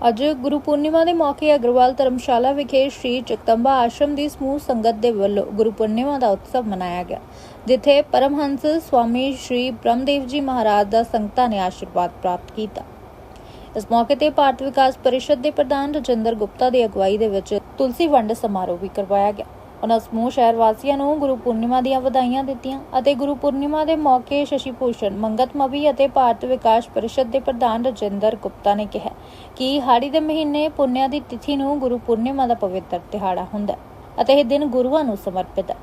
ਅੱਜ ਗੁਰੂ ਪੂਰਨਿਮਾ ਦੇ ਮੌਕੇ ਅਗਰਵਾਲ ਧਰਮਸ਼ਾਲਾ ਵਿਖੇ ਸ਼੍ਰੀ ਜਗਤੰਬਾ ਆਸ਼ਰਮ ਦੀ ਸਮੂਹ ਸੰਗਤ ਦੇ ਵੱਲੋਂ ਗੁਰੂ ਪੂਰਨਿਮਾ ਦਾ ਉਤਸਵ ਮਨਾਇਆ ਗਿਆ, ਜਿੱਥੇ ਪਰਮਹੰਸ ਸਵਾਮੀ ਸ਼੍ਰੀ ਬ੍ਰਹਮਦੇਵ ਜੀ ਮਹਾਰਾਜ ਦਾ ਸੰਗਤਾਂ ਨੇ ਆਸ਼ੀਰਵਾਦ ਪ੍ਰਾਪਤ ਕੀਤਾ। ਇਸ ਮੌਕੇ ਤੇ ਭਾਰਤ ਵਿਕਾਸ ਪਰਿਸ਼ਦ ਦੇ ਪ੍ਰਧਾਨ ਰਜਿੰਦਰ ਗੁਪਤਾ ਦੀ ਅਗਵਾਈ ਦੇ ਵਿੱਚ ਤੁਲਸੀ ਵੰਡ ਸਮਾਰੋਹ ਵੀ ਕਰਵਾਇਆ ਗਿਆ। ਉਹਨਾਂ ਸਮੂਹ ਸ਼ਹਿਰ ਵਾਸੀਆਂ ਨੂੰ ਗੁਰੂ ਪੂਰਨਿਮਾ ਦੀਆਂ ਵਧਾਈਆਂ ਦਿੱਤੀਆਂ ਅਤੇ ਗੁਰੂ ਪੂਰਨਿਮਾ ਦੇ ਮੌਕੇ ਸ਼ਸ਼ੀ ਭੂਸ਼ਣ, ਮੰਗਤ ਮਵੀ ਅਤੇ ਭਾਰਤ ਵਿਕਾਸ ਪਰਿਸ਼ਦ ਦੇ ਪ੍ਰਧਾਨ ਰਜਿੰਦਰ ਗੁਪਤਾ ਨੇ ਕਿਹਾ ਕਿ ਹਾੜੀ ਦੇ ਮਹੀਨੇ ਪੁੰਨਿਆ ਦੀ ਤਿਥੀ ਨੂੰ ਗੁਰੂ ਪੂਰਨਿਮਾ ਦਾ ਪਵਿੱਤਰ ਦਿਹਾੜਾ ਹੁੰਦਾ ਹੈ ਅਤੇ ਇਹ ਦਿਨ ਗੁਰੂਆਂ ਨੂੰ ਸਮਰਪਿਤ ਹੈ।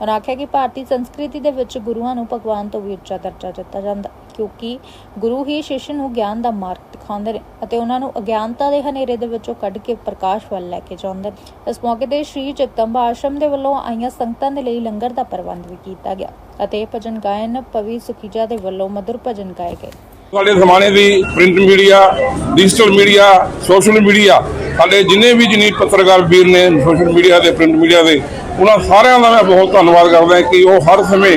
ਉਹਨਾਂ ਆਖਿਆ ਕਿ ਭਾਰਤੀ ਸੰਸਕ੍ਰਿਤੀ ਦੇ ਵਿੱਚ ਗੁਰੂਆਂ ਨੂੰ ਭਗਵਾਨ ਤੋਂ ਵੀ ਉੱਚਾ ਦਰਜਾ ਦਿੱਤਾ ਜਾਂਦਾ ਕਿਉਂਕਿ ਗੁਰੂ ਹੀ ਸ਼ਿਸ਼ ਨੂੰ ਗਿਆਨ ਦਾ ਮਾਰਗ ਦਿਖਾਉਂਦੇ ਨੇ ਅਤੇ ਉਹਨਾਂ ਨੂੰ ਅਗਿਆਨਤਾ ਦੇ ਹਨੇਰੇ ਦੇ ਵਿੱਚੋਂ ਕੱਢ ਕੇ ਪ੍ਰਕਾਸ਼ ਵੱਲ ਲੈ ਕੇ ਜਾਂਦੇ ਨੇ। ਇਸ ਮੌਕੇ ਤੇ ਸ਼੍ਰੀ ਜਗਦੰਬਾ ਆਸ਼ਰਮ ਦੇ ਵੱਲੋਂ ਆਈਆਂ ਸੰਗਤਾਂ ਦੇ ਲਈ ਲੰਗਰ ਦਾ ਪ੍ਰਬੰਧ ਵੀ ਕੀਤਾ ਗਿਆ ਅਤੇ ਭਜਨ ਗਾਇਨ ਪਵੀ ਸੁਖੀਜਾ ਦੇ ਵੱਲੋਂ ਮధుਰ ਭਜਨ ਗਾਏ ਗਏ। ਸਾਡੇ ਜ਼ਮਾਨੇ ਦੀ print media, digital media, social media, ਸਾਡੇ ਜਿੰਨੇ ਵੀ ਜਿੰਨੀ ਪੱਤਰਕਾਰ ਵੀਰ ਨੇ ਸੋਸ਼ਲ ਮੀਡੀਆ ਦੇ, ਪ੍ਰਿੰਟ ਮੀਡੀਆ ਦੇ, ਉਹਨਾਂ ਸਾਰਿਆਂ ਦਾ ਮੈਂ ਬਹੁਤ ਧੰਨਵਾਦ ਕਰਦਾ ਕਿ ਉਹ ਹਰ ਸਮੇਂ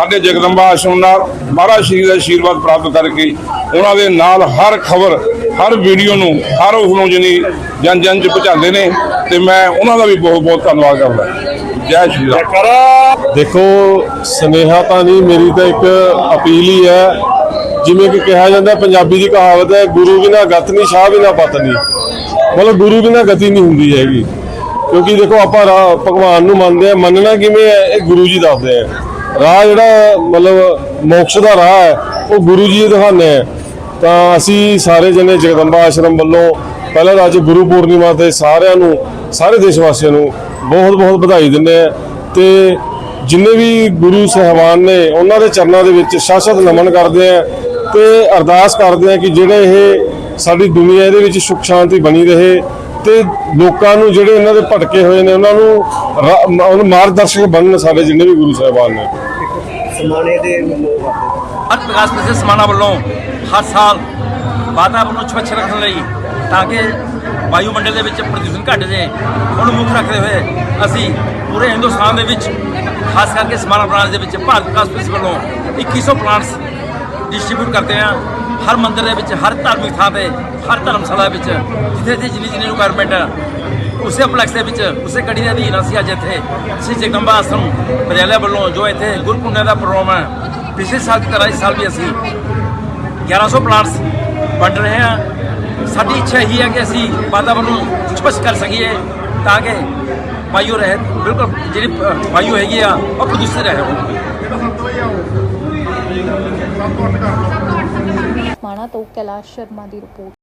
ਸਾਡੇ ਜਗਦੰਬਾ ਆਸ਼ਰਮ ਨਾਲ ਮਹਾਰਾਜ ਸ਼੍ਰੀ ਦਾ ਆਸ਼ੀਰਵਾਦ ਪ੍ਰਾਪਤ ਕਰਕੇ ਉਹਨਾਂ ਦੇ ਨਾਲ ਹਰ ਖਬਰ, ਹਰ ਵੀਡੀਓ ਨੂੰ, ਹਰ ਉਸ ਨੂੰ ਜਿਹਨੀ ਜਨ ਜਨ ਚ ਪਹੁੰਚਾਉਂਦੇ ਨੇ ਤੇ ਮੈਂ ਉਹਨਾਂ ਦਾ ਵੀ ਬਹੁਤ ਬਹੁਤ ਧੰਨਵਾਦ ਕਰਦਾ। ਜੈ ਸ਼੍ਰੀ ਰਾਮ। ਦੇਖੋ, ਸਨੇਹਾ ਤਾਂ ਨਹੀਂ, ਮੇਰੀ ਤਾਂ ਇੱਕ ਅਪੀਲ ਹੀ ਹੈ। ਜਿਵੇਂ ਕਿ ਕਿਹਾ ਜਾਂਦਾ, ਪੰਜਾਬੀ ਦੀ ਕਹਾਵਤ ਹੈ, ਗੁਰੂ ਬਿਨਾ ਗਤ ਨਹੀਂ, ਸ਼ਾਹ ਬਿਨਾ ਪਤ ਨਹੀਂ। ਮਤਲਬ ਗੁਰੂ ਬਿਨਾ ਗਤੀ ਨਹੀਂ ਹੁੰਦੀ ਹੈਗੀ। ਕਿਉਂਕਿ ਦੇਖੋ, ਆਪਾਂ ਰਾਹ ਭਗਵਾਨ ਨੂੰ ਮੰਨਦੇ ਆ ਮੰਨਣਾ ਕਿਵੇਂ ਹੈ? ਇਹ ਗੁਰੂ ਜੀ ਦੱਸਦੇ ਆ। ਰਾਹ ਜਿਹੜਾ ਮਤਲਬ ਮੋਕਸ਼ ਦਾ ਰਾਹ ਹੈ, ਉਹ ਗੁਰੂ ਜੀ ਦਿਖਾਉਂਦੇ ਆ। ਤਾਂ ਅਸੀਂ ਸਾਰੇ ਜਣੇ ਜਗਦੰਬਾ ਆਸ਼ਰਮ ਵੱਲੋਂ ਪਹਿਲਾਂ ਤਾਂ ਅੱਜ ਗੁਰੂ ਪੂਰਨਿਮਾ ਤੇ ਸਾਰਿਆਂ ਨੂੰ, ਸਾਰੇ ਦੇਸ਼ ਵਾਸੀਆਂ ਨੂੰ ਬਹੁਤ ਬਹੁਤ ਵਧਾਈ ਦਿੰਦੇ ਆ। ਤੇ ਜਿੰਨੇ ਵੀ ਗੁਰੂ ਸਹਿਬਾਨ ਨੇ, ਉਹਨਾਂ ਦੇ ਚਰਨਾਂ ਦੇ ਵਿੱਚ ਸ਼ਾਸਤ ਨਮਨ ਕਰਦੇ ਆ ਤੇ ਅਰਦਾਸ ਕਰਦੇ ਆ ਕਿ ਜਿਹੜੇ ਇਹ ਸਾਡੀ ਦੁਨੀਆ ਇਹਦੇ ਵਿੱਚ ਸੁਖ ਸ਼ਾਂਤੀ ਬਣੀ ਰਹੇ ਤੇ ਲੋਕਾਂ ਨੂੰ ਜਿਹੜੇ ਇਹਨਾਂ ਦੇ ਭਟਕੇ ਹੋਏ ਨੇ ਉਹਨਾਂ ਨੂੰ ਉਹਨੂੰ ਮਾਰਗਦਰਸ਼ਕ ਬਣਨ ਸਾਡੇ ਜਿੰਨੇ ਵੀ ਗੁਰੂ ਸਹਿਬਾਨ ਨੇ। ਸਮਾਣੇ ਦੇ ਹਰ ਵਿਕਾਸ ਪ੍ਰਸੇ ਸਮਾਣਾ ਵੱਲੋਂ ਹਰ ਸਾਲ ਵਾਤਾਵਰਣ ਨੂੰ ਸਵੱਛ ਰੱਖਣ ਲਈ ਤਾਂ ਕਿ ਵਾਯੂਮੰਡਲ ਦੇ ਵਿੱਚ ਪ੍ਰਦੂਸ਼ਣ ਘਟ ਜਾਏ ਉਹਨੂੰ ਮੁੱਖ ਰੱਖਦੇ ਹੋਏ ਅਸੀਂ ਪੂਰੇ ਹਿੰਦੁਸਤਾਨ ਦੇ ਵਿੱਚ ਖਾਸ ਕਰਕੇ ਸਮਾਣਾ ਬ੍ਰਾਂਚ ਦੇ ਵਿੱਚ ਭਾਰਤ ਵਿਕਾਸ ਪ੍ਰਸੇ ਵੱਲੋਂ 2100 ਪਲਾਂਟਸ ਡਿਸਟ੍ਰੀਬਿਊਟ ਕਰਦੇ ਹਾਂ। ਹਰ ਮੰਦਿਰ ਦੇ ਵਿੱਚ, ਹਰ ਧਾਰਮਿਕ ਥਾਂ ਤੇ, ਹਰ ਧਰਮਸ਼ਾਲਾ ਵਿੱਚ, ਜਿੱਥੇ ਜਿੱਥੇ ਜਿੰਨੀ ਜਿੰਨੀ ਰਿਕੁਆਇਰਮੈਂਟ ਹੈ ਉਸੇ ਪਲੈਕਸ ਦੇ ਵਿੱਚ, ਉਸੇ ਕੜੀ ਦੇ ਅਧੀਨ ਅਸੀਂ ਅੱਜ ਇੱਥੇ ਸ੍ਰੀ ਜਗਦੰਬਾ ਆਸ਼ਰਮ ਪਰਿਆਲੇ ਵੱਲੋਂ ਜੋ ਇੱਥੇ ਗੁਰਪੁੰਨਿਆ ਦਾ ਪ੍ਰੋਗਰਾਮ ਹੈ ਪਿਛਲੇ ਸਾਲ ਦੀ ਤਰ੍ਹਾਂ ਇਸ ਸਾਲ ਵੀ ਅਸੀਂ 1100 ਪਲਾਂਟਸ ਵੰਡ ਰਹੇ ਹਾਂ। ਸਾਡੀ ਇੱਛਾ ਇਹੀ ਹੈ ਕਿ ਅਸੀਂ ਵਾਤਾਵਰਨ ਨੂੰ ਸਵੱਛ ਕਰ ਸਕੀਏ, ਤਾਂ ਕਿ ਵਾਯੂ ਰਹਿਤ ਬਿਲਕੁਲ ਜਿਹੜੀ ਵਾਯੂ ਹੈਗੀ ਆ, ਉਹ ਪ੍ਰਦੂਸ਼ਿਤ ਰਹੇ ਹੋਵੇ ਮਾਣਾ ਤੋਂ ਕੈਲਾਸ਼ ਸ਼ਰਮਾ ਦੀ ਰਿਪੋਰਟ